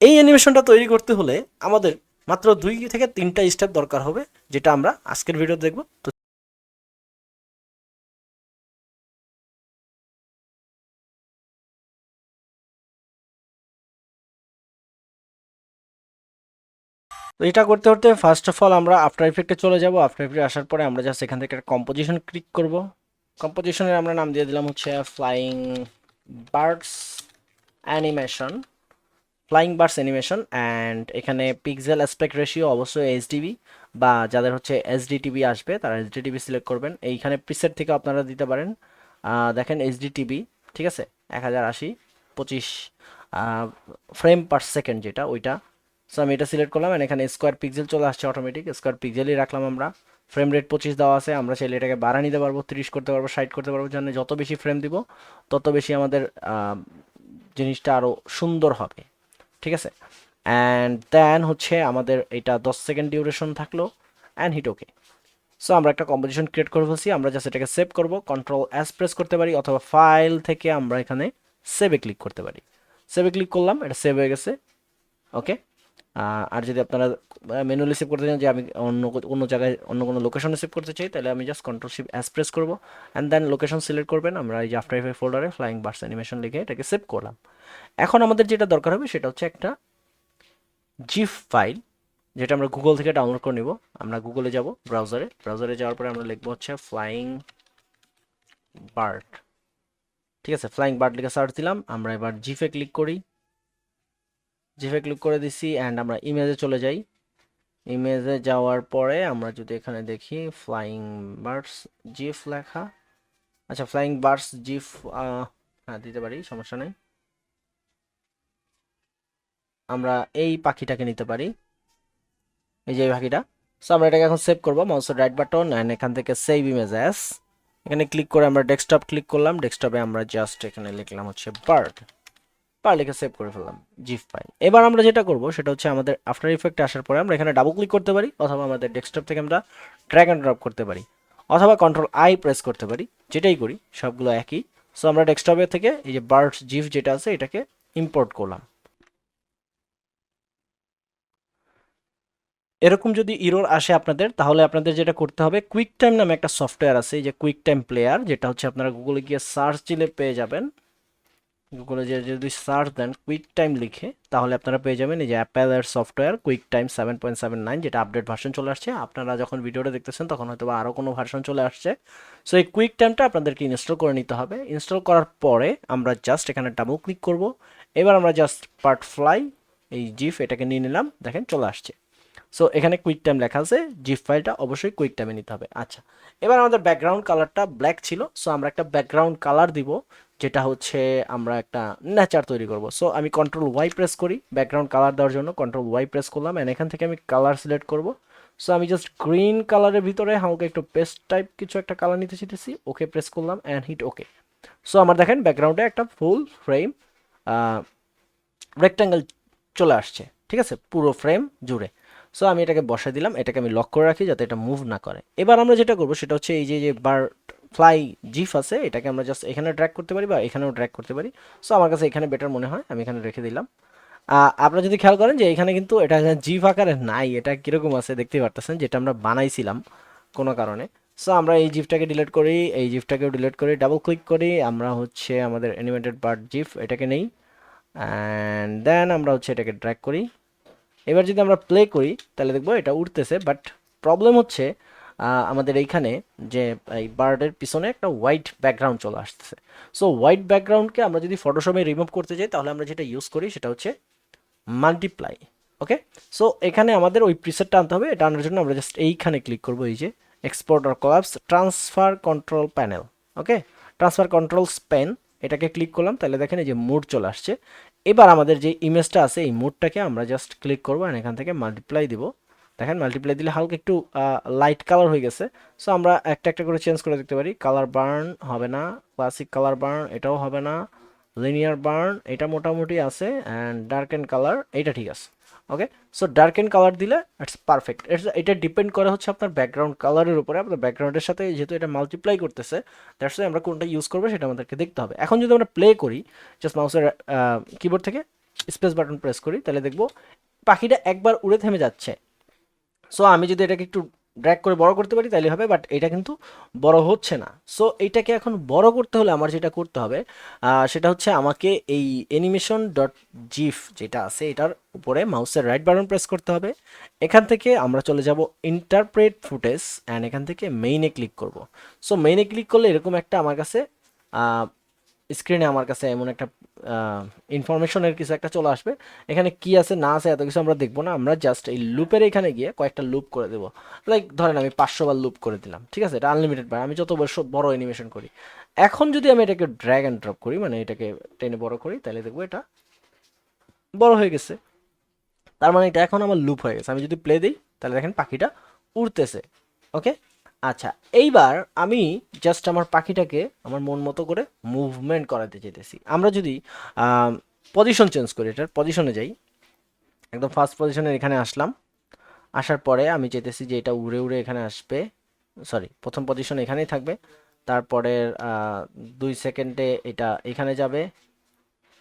এই অ্যানিমেশনটা তৈরি করতে হলে আমাদের মাত্র দুই থেকে তিনটা স্টেপ দরকার হবে, যেটা আমরা আজকের ভিডিও দেখব। তো তো এটা করতে করতে ফার্স্ট অফ অল আমরা আফটার ইফেক্টে চলে যাব। আফটার ইফেক্টে আসার পরে আমরা জাস্ট এখান থেকে একটা কম্পোজিশন ক্লিক করব। কম্পোজিশনের আমরা নাম দিয়ে দিলাম হচ্ছে flying birds animation flying birds animation and এখানে পিক্সেল অ্যাসপেক্ট রেশিও অবশ্যই এইচডিবি বা যাদের হচ্ছে এসডি টিভি আসবে, তারা এসডি টিভি সিলেক্ট করবেন। এইখানে প্রিসেট থেকে আপনারা দিতে পারেন। দেখেন এইচডি টিভি ঠিক আছে? এক হাজার আশি, পঁচিশ ফ্রেম পার সেকেন্ড যেটা, ওইটা। সো আমি এটা সিলেক্ট করলাম and এখানে স্কোয়ার পিক্সেল চলে আসছে অটোমেটিক স্কোয়ার পিক্সেলই রাখলাম আমরা। ফ্রেম রেট পঁচিশ দেওয়া আছে। আমরা চাইলে এটাকে বাড়া নিতে পারব, তিরিশ করতে পারব, ষাট করতে পারব। জানে যত বেশি ফ্রেম দিব, তত বেশি আমাদের জিনিসটা আরও সুন্দর হবে। ঠিক আছে? অ্যান্ড দেন হচ্ছে আমাদের এটা দশ সেকেন্ড ডিউরেশন থাকল অ্যান্ড হিট ওকে সো আমরা একটা কম্পোজিশন ক্রিয়েট করে ফেলছি, আমরা জাস্ট এটাকে সেভ করব কন্ট্রোল অ্যাস প্রেস করতে পারি, অথবা ফাইল থেকে আমরা এখানে সেভে ক্লিক করতে পারি। সেভে ক্লিক করলাম, এটা সেভ হয়ে গেছে ওকে আর যদি আপনারা ম্যানুয়ালি সেভ করতে চান যে আমি অন্য অন্য জায়গায়, অন্য কোনো লোকেশনে সেভ করতে চাই, তাহলে আমি just control shift S press করব। অ্যান্ড দেন লোকেশন সিলেক্ট করবেন, আমরা এই যে আফটার ইফেক্ট ফোল্ডারে ফ্লাইং বার্স অ্যানিমেশন লিখে এটাকে সেভ করলাম। এখন আমাদের যেটা দরকার হবে সেটা হচ্ছে একটা জিফ ফাইল যেটা আমরা গুগল থেকে ডাউনলোড করে নিব। আমরা গুগলে যাব ব্রাউজারে ব্রাউজারে যাওয়ার পরে আমরা লিখব হচ্ছে ফ্লাইং বার্ড ঠিক আছে ফ্লাইং বার্ড লিখে সার্চ দিলাম। আমরা এবার জিফে ক্লিক করি। জিফে ক্লিক করে দিছি অ্যান্ড আমরা ইমেজে চলে যাই। ইমেজে যাওয়ার পরে আমরা যদি এখানে দেখি ফ্লাইং বার্ডস জিফ লেখা। আচ্ছা ফ্লাইং বার্ডস জিফ হ্যাঁ দিতে পারি, সমস্যা নেই। আমরা এই পাখিটাকে নিতে পারি। এই যে পাখিটা। সো আমরা এটাকে এখন সেভ করব মাউসের রাইট বাটন অ্যান্ড এখান থেকে সেভ ইমেজ অ্যাস এখানে ক্লিক করে আমরা ডেস্কটপ ক্লিক করলাম ডেস্কটপে আমরা জাস্ট এখানে লিখলাম হচ্ছে বার্ড বার্ড লিখে সেভ করে ফেললাম জিফ ফাইল এবার আমরা যেটা করব, সেটা হচ্ছে আমাদের আফটার ইফেক্টে আসার পরে আমরা এখানে ডাবল ক্লিক করতে পারি, অথবা আমাদের ডেস্কটপ থেকে আমরা ড্র্যাগ অ্যান্ড ড্রপ করতে পারি, অথবা কন্ট্রোল আই প্রেস করতে পারি, যেটাই করি, সবগুলো একই। সো আমরা ডেস্কটপে থেকে এই যে বার্ড জিফ যেটা আছে, এটাকে ইম্পোর্ট করলাম। এরকম যদি ইরোর আসে আপনাদের, তাহলে আপনাদের যেটা করতে হবে কুইক টাইম নামে একটা সফটওয়্যার আছে, এই যে কুইক টাইম প্লেয়ার যেটা হচ্ছে আপনারা গুগলে গিয়ে সার্চ দিলে পেয়ে যাবেন। গুগলে যে যদি সার্চ দেন কুইক টাইম লিখে, তাহলে আপনারা পেয়ে যাবেন এই যে অ্যাপেলের software QuickTime seven point seven nine যেটা আপডেট ভার্সন চলে আসছে। আপনারা যখন ভিডিওটা দেখতেছেন, তখন হয়তো বা আরও কোনো ভার্সন চলে আসছে। সো এই কুইক টাইমটা আপনাদেরকে ইনস্টল করে নিতে হবে। ইনস্টল করার পরে আমরা জাস্ট এখানে ডাবল ক্লিক করব। এবার আমরা জাস্ট পার্ট ফ্লাই এই জিফ এটাকে নিয়ে নিলাম। দেখেন চলে আসছে। সো এখানে কুইক টাইম লেখা আছে। জিপ ফাইলটা অবশ্যই কুইক টাইমে নিতে হবে। আচ্ছা এবার আমাদের ব্যাকগ্রাউন্ড কালারটা ব্ল্যাক ছিল। সো আমরা একটা ব্যাকগ্রাউন্ড কালার দিব। যেটা হচ্ছে আমরা একটা নেচার তৈরি করব। সো আমি কন্ট্রোল ওয়াই প্রেস করি ব্যাকগ্রাউন্ড কালার দেওয়ার জন্য কন্ট্রোল ওয়াই প্রেস করলাম অ্যান্ড এখান থেকে আমি কালার সিলেক্ট করব। সো আমি জাস্ট গ্রিন কালারের ভিতরে হালকা একটু পেস্ট টাইপ কিছু একটা কালার নিতে চাইতেছি ওকে প্রেস করলাম অ্যান্ড হিট ওকে সো আমার দেখেন ব্যাকগ্রাউন্ডে একটা ফুল ফ্রেম রেক্ট্যাঙ্গেল চলে আসছে, ঠিক আছে? পুরো ফ্রেম জুড়ে। সো আমি এটাকে বসাই দিলাম, এটাকে আমি লক করে রাখি যাতে এটা মুভ না করে। এবার আমরা যেটা করব, সেটা হচ্ছে এই যে যে বার ফ্লাই জিফ আছে, এটাকে আমরা জাস্ট এখানে ড্র্যাক করতে পারি বা এখানেও ড্র্যাগ করতে পারি। সো আমার কাছে এখানে বেটার মনে হয়, আমি এখানে রেখে দিলাম। আপনারা যদি খেয়াল করেন যে এখানে কিন্তু এটা জিফ আকারে নাই, এটা কীরকম আছে দেখতেই পারতেছেন, যেটা আমরা বানাইছিলাম কোনো কারণে। সো আমরা এই জিফটাকে ডিলিট করি, এই জিফটাকেও ডিলিট করি ডাবল ক্লিক করি, আমরা হচ্ছে আমাদের অ্যানিমেটেড বার্ড জিফ এটাকে নেই। অ্যান্ড দেন আমরা হচ্ছে এটাকে ড্র্যাগ করি। এবার যদি আমরা প্লে করি, তাহলে দেখব এটা উঠতেছে বাট প্রবলেম হচ্ছে আমাদের এইখানে যে, এই বার্ডের পিছনে একটা হোয়াইট ব্যাকগ্রাউন্ড চলে আসতেছে সো হোয়াইট ব্যাকগ্রাউন্ডকে আমরা যদি ফটোশপে রিমুভ করতে চাই তাহলে আমরা যেটা ইউজ করি সেটা হচ্ছে মাল্টিপ্লাই ওকে সো এখানে আমাদের ওই প্রিসেটটা আনতে হবে, এটা আনার জন্য আমরা জাস্ট এইখানে ক্লিক করব, এই যে এক্সপোর্ট আর collapse transfer control panel okay transfer control Spain এটাকে ক্লিক করলাম, তাহলে দেখেন এই যে মুড চলে আসছে। এবার আমাদের যে ইমেজটা আছে, এই মুডটাকে আমরা জাস্ট ক্লিক করব এখান থেকে মাল্টিপ্লাই দিব। দেখেন মাল্টিপ্লাই দিলে হালকা একটু লাইট কালার হয়ে গেছে। সো আমরা একটা একটা করে চেঞ্জ করে দেখতে পারি। কালার বার্ন হবে না ক্লাসিক কালার বার্ন এটাও হবে না। লিনিয়ার বার্ন এটা মোটামুটি আছে। অ্যান্ড ডার্ক অ্যান্ড কালার এইটা ঠিক আছে। Okay so dark and colour দিলে ইটস পারফেক্ট এটা ডিপেন্ড করে হচ্ছে আপনার ব্যাকগ্রাউন্ড কালারের উপরে। আপনার ব্যাকগ্রাউন্ডের সাথে যেহেতু এটা মাল্টিপ্লাই করতেছে দ্যাটস আমরা কোনটা ইউজ করব সেটা আমাদেরকে দেখতে হবে। এখন যদি আমরা প্লে করি জাস্ট মাউসের কিবোর্ড থেকে স্পেস বাটন প্রেস করি, তাহলে দেখব পাখিটা একবার উড়ে থেমে যাচ্ছে। সো আমি যদি এটাকে একটু ড্র্যাগ করে বড় করতে পারি তাহলে হবে বাট এটা কিন্তু বড় হচ্ছে না। সো এটাকে এখন বড় করতে হলে আমার যেটা করতে হবে সেটা হচ্ছে আমাকে এই অ্যানিমেশন ডট জিফ যেটা আছে, এটার উপরে মাউসের রাইট বাটন প্রেস করতে হবে। এখান থেকে আমরা চলে যাব ইন্টারপ্রেট ফুটেজ অ্যান্ড এখান থেকে মেইনে ক্লিক করব। সো মেইনে ক্লিক করলে এরকম একটা আমার কাছে স্ক্রিনে আমার কাছে এমন একটা ইনফরমেশনের কিছু একটা চলে আসবে। এখানে কি আছে, না আছে, এত কিছু আমরা দেখব না। আমরা জাস্ট এই লুপের এখানে গিয়ে কয়েকটা লুপ করে দেবো। লাইক ধরেন আমি পাঁচশো বার লুপ করে দিলাম, ঠিক আছে? এটা আনলিমিটেড বার। আমি যত বড় বড় অ্যানিমেশন করি। এখন যদি আমি এটাকে ড্র্যাগ অ্যান্ড ড্রপ করি মানে এটাকে টেনে বড় করি, তাহলে দেখব এটা বড় হয়ে গেছে। তার মানে এটা এখন আমার লুপ হয়ে গেছে। আমি যদি প্লে দিই, তাহলে দেখেন পাখিটা উড়তেছে। ওকে আচ্ছা এইবার আমি জাস্ট আমার পাখিটাকে আমার মন মতো করে মুভমেন্ট করাতে চাইতেছি। আমরা যদি পজিশন চেঞ্জ করি, এটার পজিশনে যাই। একদম ফার্স্ট পজিশনের এখানে আসলাম। আসার পরে আমি চাইতেছি যে এটা উড়ে উড়ে এখানে আসবে। সরি প্রথম পজিশন এখানেই থাকবে। তারপরে দুই সেকেন্ডে এটা এখানে যাবে।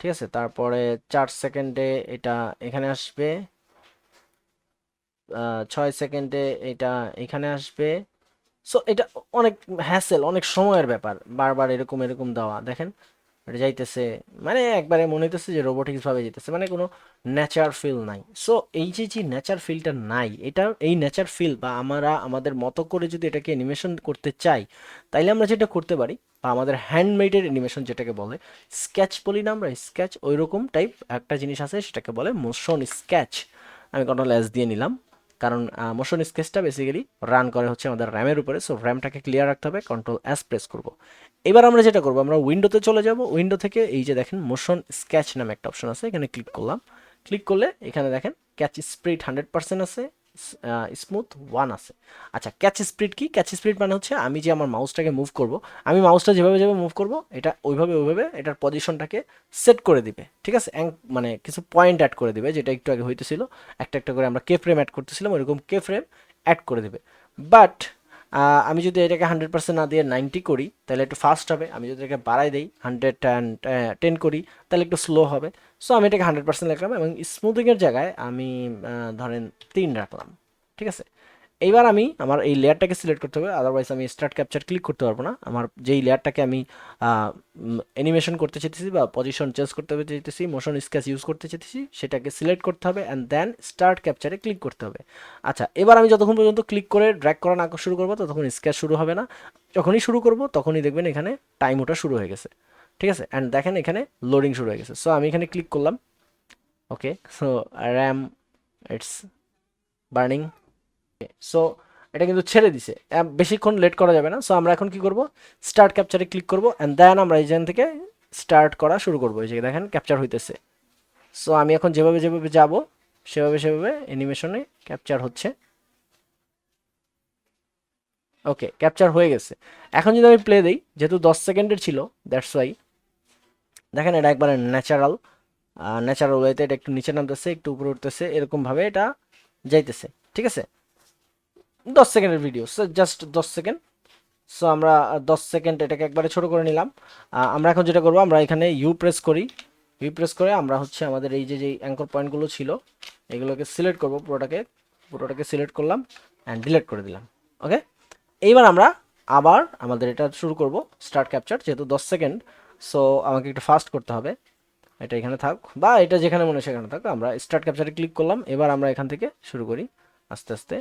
ঠিক আছে? তারপরে চার সেকেন্ডে এটা এখানে আসবে। ছয় সেকেন্ডে এটা এখানে আসবে। সো এটা অনেক হ্যাসেল অনেক সময়ের ব্যাপার। বারবার এরকম এরকম দেওয়া। দেখেন, এটা যাইতেছে মানে একবারে মনে হইতেছে যে রোবোটিক্স ভাবে যেতেছে মানে কোনো ন্যাচার ফিল নাই। সো এই যে যে ন্যাচার ফিলটা নাই, এটা, এই ন্যাচার ফিল বা আমরা, আমাদের মতো করে যদি এটাকে অ্যানিমেশন করতে চাই, তাইলে আমরা যেটা করতে পারি, বা আমাদের হ্যান্ডমেডের অ্যানিমেশন যেটাকে বলে স্কেচ বলি না আমরা স্কেচ ওই রকম টাইপ একটা জিনিস আছে, সেটাকে বলে মোশন স্কেচ আমি কন্ট্রোল এস দিয়ে নিলাম। কারণ মোশন স্কেচটা বেসিক্যালি রান করে হচ্ছে আমাদের র্যামের উপরে সো র্যামটাকে ক্লিয়ার রাখতে হবে কন্ট্রোল অ্যাস প্রেস করব। এবার আমরা যেটা করব, আমরা উইন্ডোতে চলে যাব উইন্ডো থেকে এই যে দেখেন মোশন স্কেচ নামে একটা অপশন আছে, এখানে ক্লিক করলাম। ক্লিক করলে এখানে দেখেন ক্যাচ স্প্রিট হান্ড্রেড পার্সেন্ট আছে স্মুথ ওয়ান আছে। আচ্ছা ক্যাচ স্পিড কি? ক্যাচ স্পিড মানে হচ্ছে আমি যে আমার মাউসটাকে মুভ করব, আমি মাউসটা যেভাবে যেভাবে মুভ করব, এটা ওইভাবে ওইভাবে এটার পজিশনটাকে সেট করে দিবে, ঠিক আছে? মানে কিছু পয়েন্ট অ্যাড করে দিবে, যেটা একটু আগে হইতেছিল। একটা একটা করে আমরা কে ফ্রেম অ্যাড করতেছিলাম, ওইরকম কে ফ্রেম অ্যাড করে দিবে। বাট আমি যদি এটাকে হান্ড্রেড পার্সেন্ট না দিয়ে নাইনটি করি, তাহলে একটু ফাস্ট হবে। আমি যদি এটাকে বাড়াই দিই হান্ড্রেড অ্যান্ড টেন করি, তাহলে একটু স্লো হবে। সো আমি এটাকে হান্ড্রেড পার্সেন্ট রাখলাম এবং স্মুথিংয়ের জায়গায় আমি ধরেন তিন রাখলাম, ঠিক আছে? এইবার আমি আমার এই লেয়ারটাকে সিলেক্ট করতে হবে আদারওয়াইজ আমি স্টার্ট ক্যাপচার ক্লিক করতে পারব না। আমার যেই লেয়ারটাকে আমি অ্যানিমেশন করতে চাইতেছি বা পজিশন চেঞ্জ করতে চাইতেছি মোশন স্কেচ ইউজ করতে চাইতেছি, সেটাকে সিলেক্ট করতে হবে অ্যান্ড দেন স্টার্ট ক্যাপচারে ক্লিক করতে হবে। আচ্ছা এবার আমি যতক্ষণ পর্যন্ত ক্লিক করে ড্র্যাক করা না শুরু করব, ততক্ষণ স্কেচ শুরু হবে না। যখনই শুরু করব, তখনই দেখবেন এখানে টাইম ওটা শুরু হয়ে গেছে। ঠিক আছে? অ্যান্ড দেখেন এখানে লোডিং শুরু হয়ে গেছে। সো আমি এখানে ক্লিক করলাম। Okay so RAM it's burning so এটা কিন্তু ছেড়ে দিছে। বেশিক্ষণ লেট করা যাবে না। সো আমরা এখন কি করব? স্টার্ট ক্যাপচারে ক্লিক করব। অ্যান্ড দেন আমরা এইখান থেকে স্টার্ট করা শুরু করব। এই যে দেখেন ক্যাপচার হইতেছে। সো আমি এখন যেভাবে যেভাবে যাব, সেভাবে সেভাবে অ্যানিমেশনে ক্যাপচার হচ্ছে। ওকে ক্যাপচার হয়ে গেছে। এখন যদি আমি প্লে দিই, যেহেতু দশ সেকেন্ডের ছিল দ্যাটস ওয়াই দেখেন এটা একবারে ন্যাচারাল ন্যাচারাল ওয়েতে এটা একটু নিচে নামতেছে, একটু উপরে উঠতেছে, এরকমভাবে এটা যাইতেছে, ঠিক আছে? দশ সেকেন্ডের ভিডিও জাস্ট দশ সেকেন্ড সো আমরা দশ সেকেন্ড এটাকে একবারে ছোট করে নিলাম। আমরা এখন যেটা করব, আমরা এখানে ইউ প্রেস করি। ইউ প্রেস করে আমরা হচ্ছে আমাদের এই যে যে অ্যাঙ্কর পয়েন্টগুলো ছিল, এগুলোকে সিলেক্ট করব, পুরোটাকে পুরোটাকে সিলেক্ট করলাম অ্যান্ড ডিলেট করে দিলাম ওকে এইবার আমরা আবার আমাদের এটা শুরু করব স্টার্ট ক্যাপচার যেহেতু দশ সেকেন্ড সো আমাকে একটু ফাস্ট করতে হবে। এটা এখানে থাক, বা এটা যেখানে মনে সেখানে থাক, আমরা স্টার্ট ক্যাপচারে ক্লিক করলাম, এবার আমরা এখান থেকে শুরু করি, আস্তে আস্তে।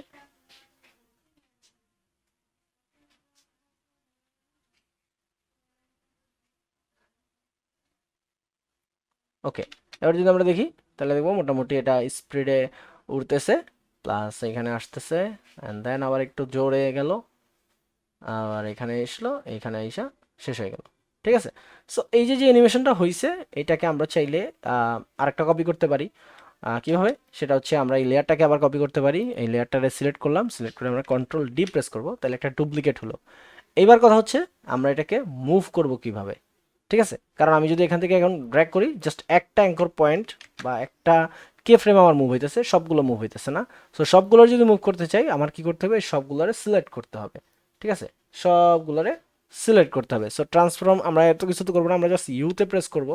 ওকে এবার যদি আমরা দেখি, তাহলে দেখব মোটামুটি এটা স্পিডে উড়তেছে প্লাস এখানে আসতেছে অ্যান্ড দেন আবার একটু জোরে গেল। আবার এখানে এসলো, এখানে আইসা শেষ হয়ে গেল। ঠিক আছে? সো এই যে যে অ্যানিমেশনটা হয়েছে এটাকে আমরা চাইলে আরেকটা কপি করতে পারি। কীভাবে? সেটা হচ্ছে আমরা এই লেয়ারটাকে আবার কপি করতে পারি। এই লেয়ারটারে সিলেক্ট করলাম সিলেক্ট করে আমরা কন্ট্রোল ডি প্রেস করব, তাহলে একটা ডুপ্লিকেট হলো। এইবার কথা হচ্ছে, আমরা এটাকে মুভ করব কীভাবে? ঠিক আছে? কারণ আমি যদি এখান থেকে এখন ড্র্যাগ করি জাস্ট একটা অ্যাঙ্কর পয়েন্ট বা একটা কে ফ্রেম আমার মুভ হইতেছে, সবগুলো মুভ হইতেছে না। সো সবগুলোর যদি মুভ করতে চাই, আমার কি করতে হবে? সবগুলোরে সিলেক্ট করতে হবে। ঠিক আছে? সবগুলোরে সিলেক্ট করতে হবে। সো ট্রান্সফর্ম আমরা এত কিছু তো করব না, আমরা জাস্ট ইউতে প্রেস করব।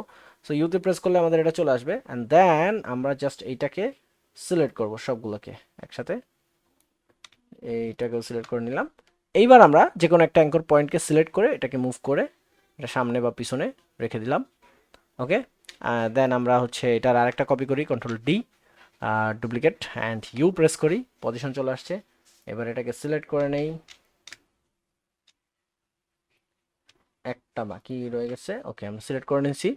সো ইউতে প্রেস করলে আমাদের এটা চলে আসবে। অ্যান্ড দেন আমরা জাস্ট এইটাকে সিলেক্ট করব সবগুলোকে একসাথে। এইটাকেও সিলেক্ট করে নিলাম। এইবার আমরা যে কোনো একটা অ্যাঙ্কর পয়েন্টকে সিলেক্ট করে এটাকে মুভ করে এটা সামনে বা পিছনে রেখে দিলাম। ওকে দেন আমরা হচ্ছে এটার আরেকটা কপি করি control D duplicate and U press করি। পজিশন চলে আসছে। এবার এটাকে সিলেক্ট করে নেই। একটা বাকি রয়ে গেছে। ওকে আমরা সিলেক্ট করে নিয়েছি।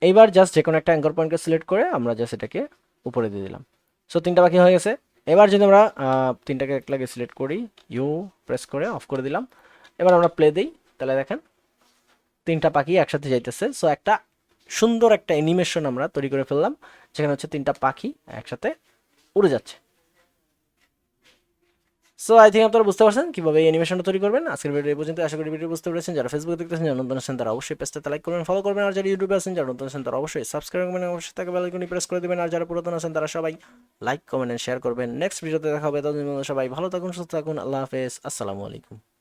এইবার জাস্ট যে কোনো একটা অ্যাঙ্কর পয়েন্টকে সিলেক্ট করে আমরা জাস্ট এটাকে উপরে দিয়ে দিলাম। সো তিনটা বাকি হয়ে গেছে। এবার যদি আমরা আহ, এক লাগে সিলেক্ট করি ইউ প্রেস করে অফ করে দিলাম। এবার আমরা প্লে দিই। তাহলে দেখেন তিনটা পাখি একসাথে যাইতেছে। সো একটা সুন্দর একটা অ্যানিমেশন আমরা তৈরি করে ফেললাম। যেখানে হচ্ছে তিনটা পাখি একসাথে উড়ে যাচ্ছে। সো আই থিঙ্ক আপনারা বুঝতে পারছেন কীভাবে এই অ্যানিমেশনটা তৈরি করবেন। আজকের ভিডিও পর্যন্ত আশা করি ভিডিও বুঝতে পেরেছেন। যারা ফেসবুকে দেখতেছেন, যারা নতুন আছেন, তারা অবশ্যই পেজটাতে লাইক করবেন ফলো করবেন। আর যারা ইউটিউবে আছেন, যারা নতুন আছেন, তারা অবশ্যই সাবস্ক্রাইব করবেন। অবশ্যই তাকে বেল আইকনটি প্রেস করে দেবেন। আর যারা পুরাতন আছেন, তারা সবাই লাইক কমেন্ট শেয়ার করবেন। নেক্সট ভিডিওতে দেখা হবে। ততদিন সবাই ভালো থাকুন, সুস্থ থাকুন। আল্লাহ হাফেজ। আসসালামু আলাইকুম।